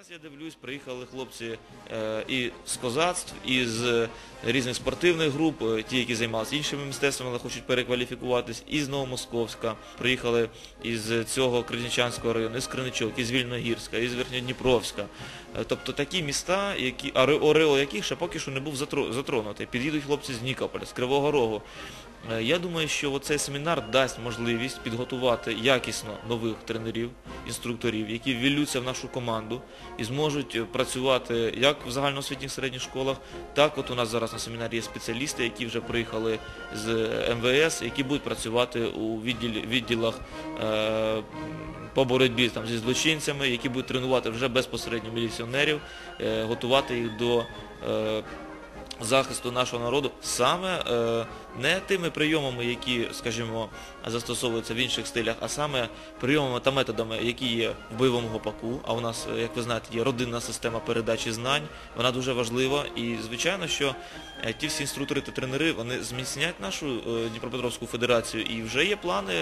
Зараз я дивлюсь, приїхали хлопці е, і з козацтв, і з різних спортивних груп, е, ті, які займалися іншими мистецтвами, але хочуть перекваліфікуватись, і з Новомосковська, приїхали із цього Криничанського району, із Криничок, із Вільногірська, із Верхньодніпровська. Е, Тобто такі міста, які, ореол яких ще поки що не був затро- затронутий. Під'їдуть хлопці з Нікополя, з Кривого Рогу. Е, Я думаю, що цей семінар дасть можливість підготувати якісно нових тренерів, інструкторів, які ввілються в нашу команду і зможуть е, працювати як в загальноосвітніх середніх школах, так от у нас зараз на семінарі є спеціалісти, які вже приїхали з МВС, які будуть працювати у відділах е, по боротьбі там, зі злочинцями, які будуть тренувати вже безпосередньо міліціонерів, е, готувати їх до е, захисту нашого народу саме е, не тими прийомами, які, скажімо, застосовуються в інших стилях, а саме прийомами та методами, які є в бойовому гопаку. А у нас, е, як ви знаєте, є родинна система передачі знань, вона дуже важлива. І звичайно, що е, ті всі інструктори та тренери вони зміцнять нашу Дніпропетровську федерацію. І вже є плани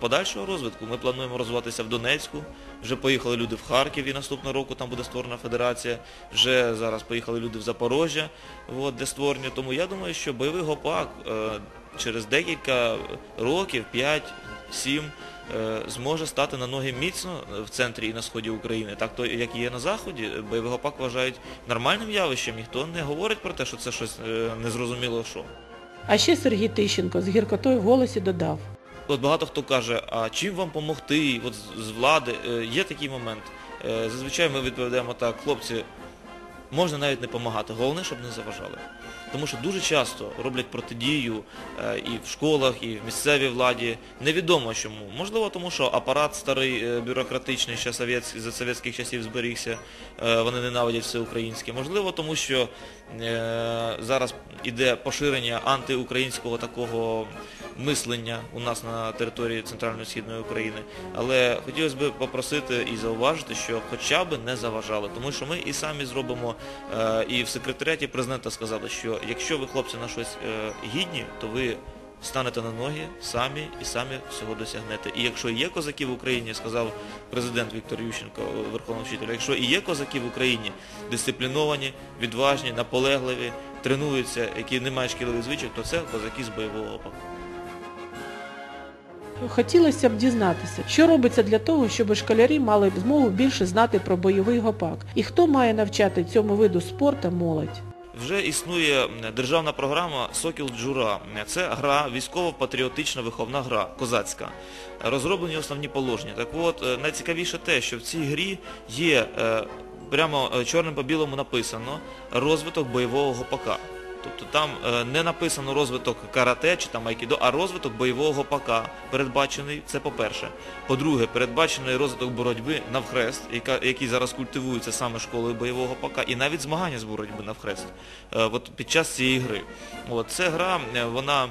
подальшого розвитку. Ми плануємо розвиватися в Донецьку. Вже поїхали люди в Харків і наступного року там буде створена федерація. Вже зараз поїхали люди в Запорожжя, от, де створені. Тому я думаю, що бойовий гопак е, через декілька років, 5-7, е, зможе стати на ноги міцно в центрі і на сході України. Так то, як і є на Заході, бойовий гопак вважають нормальним явищем. Ніхто не говорить про те, що це щось е, незрозуміло що. А ще Сергій Тищенко з гіркотою в голосі додав. От багато хто каже, а чим вам допомогти от з- з влади? Е, Є такий момент. Е, Зазвичай ми відповідаємо так, хлопці, можна навіть не допомагати, головне, щоб не заважали. Тому що дуже часто роблять протидію е, і в школах, і в місцевій владі. Невідомо чому. Можливо, тому що апарат старий, е, бюрократичний, ще за совєтських часів зберігся, е, вони ненавидять все українське. Можливо, тому що зараз іде поширення антиукраїнського такого мислення у нас на території Центральної Східної України. Але хотілося б попросити і зауважити, що хоча б не заважали, тому що ми і самі зробимо, і в секретаріаті президента сказали, що якщо ви, хлопці, на щось е, гідні, то ви станете на ноги самі і самі всього досягнете. І якщо є козаки в Україні, сказав президент Віктор Ющенко, верховний вчитель, якщо і є козаки в Україні дисципліновані, відважні, наполегливі, тренуються, які не мають шкілових звичок, то це козаки з бойового опаку. Хотілося б дізнатися, що робиться для того, щоб школярі мали змогу більше знати про бойовий гопак і хто має навчати цьому виду спорту молодь. Вже існує державна програма Сокіл Джура. Це гра, військово-патріотична виховна гра, козацька. Розроблені основні положення. Так от, е, найцікавіше те, що в цій грі є е, прямо е, чорним по білому написано розвиток бойового гопака. Тобто там е, не написано розвиток карате чи там айкідо, а розвиток бойового гопака передбачений, це по-перше. По-друге, передбачений розвиток боротьби навхрест, який зараз культивується саме школою бойового гопака, і навіть змагання з боротьби навхрест е, от під час цієї гри. От, це гра, е, вона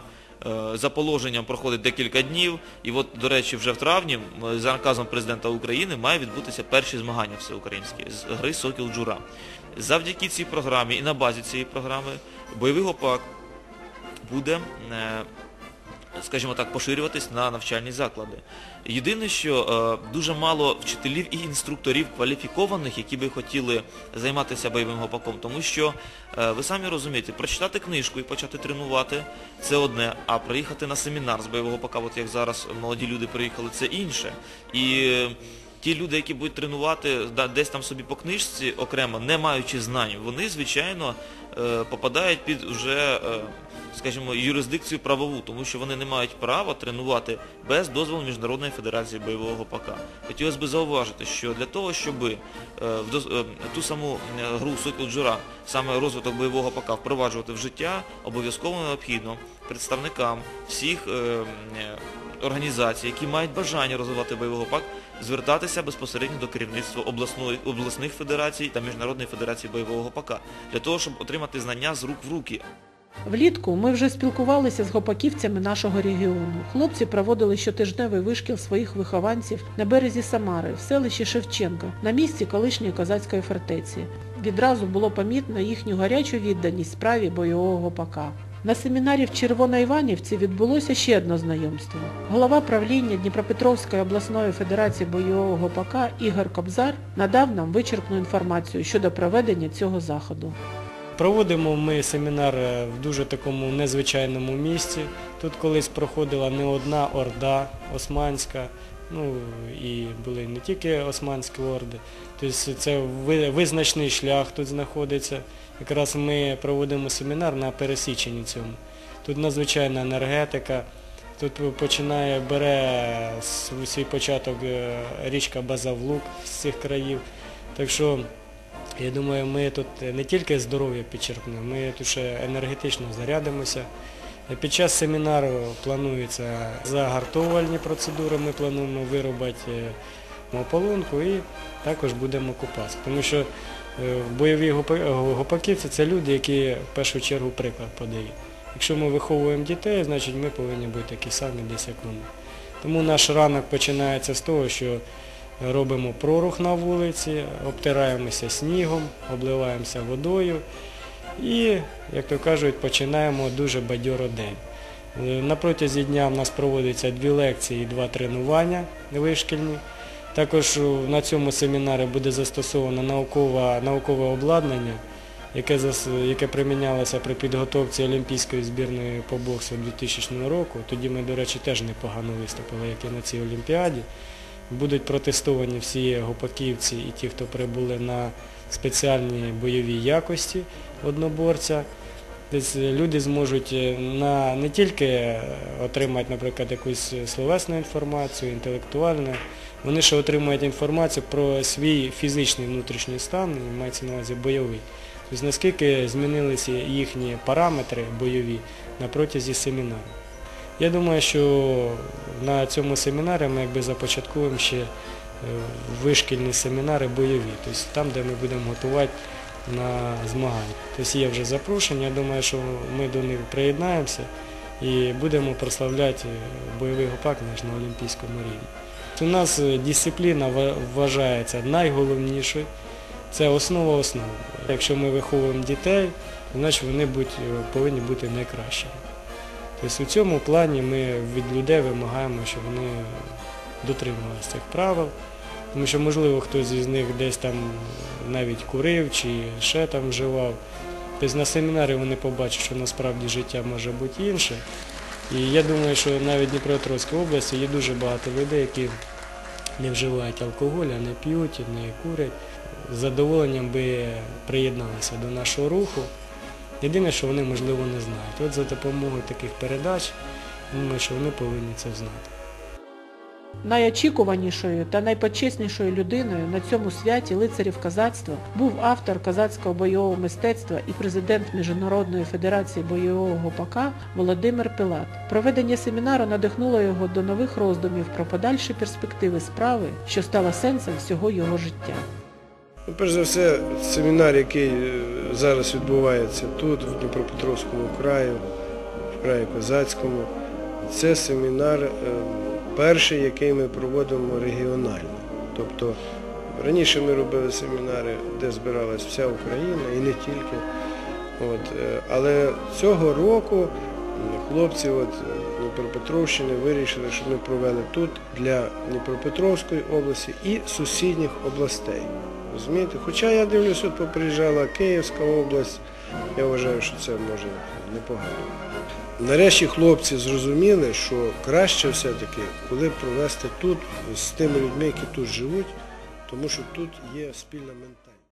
за положенням проходить декілька днів, і от, до речі, вже в травні за наказом президента України має відбутися перші змагання всеукраїнські з гри Сокіл Джура. Завдяки цій програмі і на базі цієї програми бойовий гопак буде, е, скажімо так, поширюватись на навчальні заклади. Єдине, що е, дуже мало вчителів і інструкторів кваліфікованих, які би хотіли займатися бойовим гопаком, тому що е, ви самі розумієте, прочитати книжку і почати тренувати це одне, а приїхати на семінар з бойового гопака, от як зараз молоді люди приїхали, це інше. І ті люди, які будуть тренувати десь там собі по книжці окремо, не маючи знань, вони, звичайно, е, попадають під вже, е, скажімо, юрисдикцію правову, тому що вони не мають права тренувати без дозволу Міжнародної федерації бойового гопака. Хотілося б зауважити, що для того, щоб е, ту саму гру Сокіл Джура, саме розвиток бойового гопака впроваджувати в життя, обов'язково необхідно представникам всіх організацій, які мають бажання розвивати бойовий гопак, звертатися безпосередньо до керівництва обласної, обласних федерацій та Міжнародної федерації бойового гопака, для того, щоб отримати знання з рук в руки. Влітку ми вже спілкувалися з гопаківцями нашого регіону. Хлопці проводили щотижневий вишкіл своїх вихованців на березі Самари, в селищі Шевченка, на місці колишньої козацької фортеці. Відразу було помітно їхню гарячу відданість справі бойового гопака. На семінарі в Червоноіванівці відбулося ще одне знайомство. Голова правління Дніпропетровської обласної федерації бойового гопака Ігор Кобзар надав нам вичерпну інформацію щодо проведення цього заходу. Проводимо ми семінар е, в дуже такому незвичайному місці. Тут колись проходила не одна орда османська, ну і були не тільки османські орди. Тобто це визначний шлях тут знаходиться. Якраз ми проводимо семінар на пересіченні цьому. Тут надзвичайна енергетика, тут починає, бере свій початок е, річка Базавлук з цих країв. Так що я думаю, ми тут не тільки здоров'я підчерпнемо, ми тут ще енергетично зарядимося. Під час семінару плануються загартовувальні процедури, ми плануємо виробити ополонку і також будемо купатися. Тому що е, бойові гопа- гопаківці це люди, які в першу чергу приклад подають. Якщо ми виховуємо дітей, значить ми повинні бути такі самі десь як вони. Тому наш ранок починається з того, що робимо прорух на вулиці, обтираємося снігом, обливаємося водою і, як то кажуть, починаємо дуже бадьоро день. Е, На протязі дня в нас проводиться дві лекції і два тренування вишкільні. Також на цьому семінарі буде застосовано наукове, наукове обладнання, яке, яке примінялося при підготовці Олімпійської збірної по боксу 2000 року. Тоді ми, до речі, теж непогано виступили, як і на цій Олімпіаді. Будуть протестовані всі гопаківці і ті, хто прибули на спеціальні бойові якості одноборця. Люди зможуть е, на, не тільки е, отримати, наприклад, якусь словесну інформацію, інтелектуальну, вони ще отримують інформацію про свій фізичний внутрішній стан, мається на увазі бойовий. Тобто наскільки змінилися їхні параметри бойові на протязі семінару. Я думаю, що на цьому семінарі ми якби започаткуємо ще е, вишкільні семінари бойові, тобто там, де ми будемо готувати на змагання. Тобто є вже запрошення, я думаю, що ми до них приєднаємося і будемо прославляти бойовий гопак наш на олімпійському рівні. У нас е, дисципліна вважається найголовнішою. Це основа основ. Якщо ми виховуємо дітей, значить вони будь- повинні бути найкращими. Тобто у цьому плані ми від людей вимагаємо, щоб вони дотримувалися цих правил. Тому що, можливо, хтось із них десь там навіть курив чи ще там вживав. Тобто на семінарі вони побачать, що насправді життя може бути інше. І я думаю, що навіть в Дніпропетровській області є дуже багато людей, які не вживають алкоголя, не п'ють, не курять. З задоволенням би приєдналися до нашого руху. Єдине, що вони, можливо, не знають. От за допомогою таких передач, думаю, що вони повинні це знати. Найочікуванішою та найпочеснішою людиною на цьому святі лицарів козацтва був автор козацького бойового мистецтва і президент Міжнародної федерації бойового гопака Володимир Пилат. Проведення семінару надихнуло його до нових роздумів про подальші перспективи справи, що стала сенсом всього його життя. Ну, перш за все, семінар, який е, зараз відбувається тут, в Дніпропетровському краї, в краї Козацькому, це семінар е, перший, який ми проводимо регіонально. Тобто раніше ми робили семінари, де збиралась вся Україна і не тільки. От, е, але цього року хлопці от, е, Дніпропетровщини вирішили, що ми провели тут для Дніпропетровської області і сусідніх областей. Розумієте? Хоча я дивлюсь, от поприїжджала Київська область, я вважаю, що це може непогано. Нарешті хлопці зрозуміли, що краще все-таки, коли провести тут з тими людьми, які тут живуть, тому що тут є спільна ментальність.